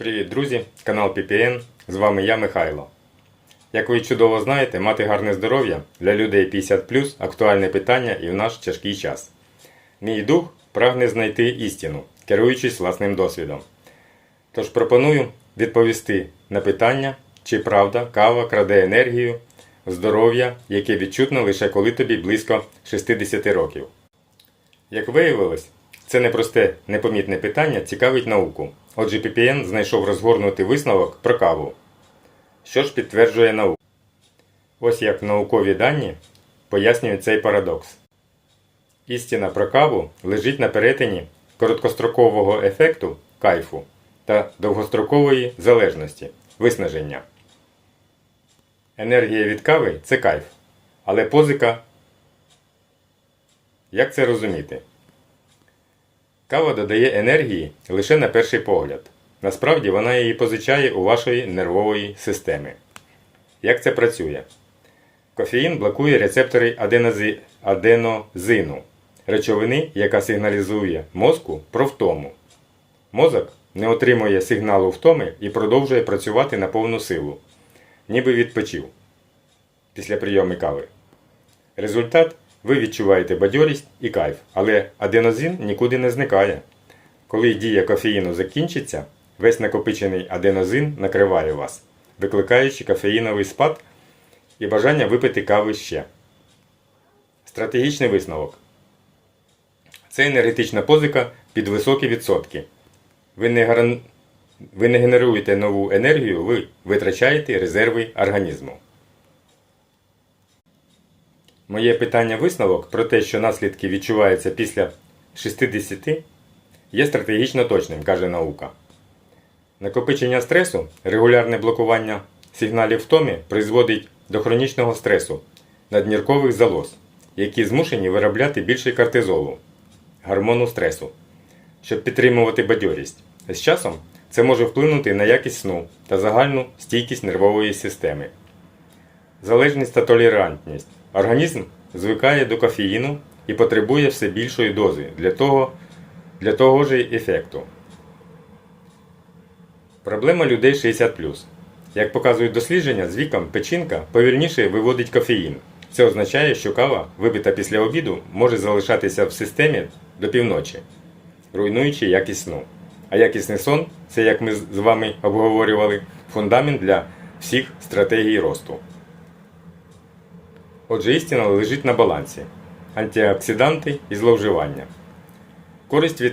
Привіт, друзі! Канал PPN. З вами я, Михайло. Як ви чудово знаєте, мати гарне здоров'я для людей 50 актуальне питання і в наш тяжкий час. Мій дух прагне знайти істину, керуючись власним досвідом. Тож пропоную відповісти на питання, чи правда кава краде енергію, здоров'я, яке відчутно лише коли тобі близько 60 років. Як виявилось, це непросте непомітне питання цікавить науку. Отже, PPN знайшов розгорнутий висновок про каву. Що ж підтверджує наука? Ось як наукові дані пояснюють цей парадокс. Істина про каву лежить на перетині короткострокового ефекту кайфу та довгострокової залежності виснаження. Енергія від кави це кайф, але позика. Як це розуміти? Кава додає енергії лише на перший погляд. Насправді вона її позичає у вашої нервової системи. Як це працює? Кофеїн блокує рецептори аденози... аденозину, речовини, яка сигналізує мозку про втому. Мозок не отримує сигналу втоми і продовжує працювати на повну силу, ніби відпочив після прийому кави. Результат ви відчуваєте бадьорість і кайф, але аденозин нікуди не зникає. Коли дія кофеїну закінчиться, весь накопичений аденозин накриває вас, викликаючи кофеїновий спад і бажання випити кави ще. Стратегічний висновок. Це енергетична позика під високі відсотки. Ви не, гаран... ви не генеруєте нову енергію, ви витрачаєте резерви організму. Моє питання висновок про те, що наслідки відчуваються після 60, є стратегічно точним, каже наука. Накопичення стресу, регулярне блокування сигналів втоми призводить до хронічного стресу, надніркових залоз, які змушені виробляти більше кортизолу, гормону стресу, щоб підтримувати бадьорість. З часом це може вплинути на якість сну та загальну стійкість нервової системи. Залежність та толерантність. Організм звикає до кофеїну і потребує все більшої дози для того, для того ж ефекту. Проблема людей 60. Як показують дослідження, з віком печінка повільніше виводить кофеїн. Це означає, що кава, випита після обіду, може залишатися в системі до півночі, руйнуючи якість сну. А якісний сон це, як ми з вами обговорювали, фундамент для всіх стратегій росту. Отже, істина лежить на балансі антиоксиданти і зловживання. Користь від